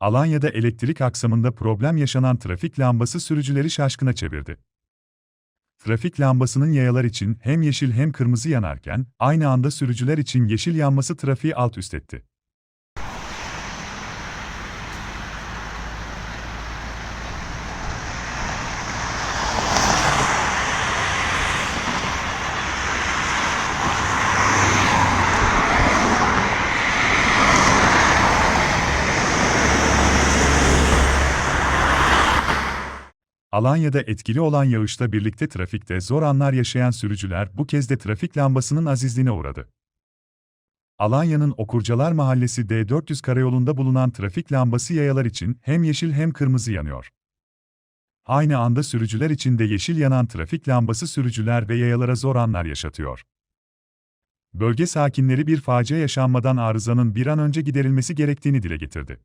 Alanya'da elektrik aksamında problem yaşanan trafik lambası sürücüleri şaşkına çevirdi. Trafik lambasının yayalar için hem yeşil hem kırmızı yanarken, aynı anda sürücüler için yeşil yanması trafiği alt üst etti. Alanya'da etkili olan yağışla birlikte trafikte zor anlar yaşayan sürücüler bu kez de trafik lambasının azizliğine uğradı. Alanya'nın Okurcalar Mahallesi D400 karayolunda bulunan trafik lambası yayalar için hem yeşil hem kırmızı yanıyor. Aynı anda sürücüler için de yeşil yanan trafik lambası sürücüler ve yayalara zor anlar yaşatıyor. Bölge sakinleri bir facia yaşanmadan arızanın bir an önce giderilmesi gerektiğini dile getirdi.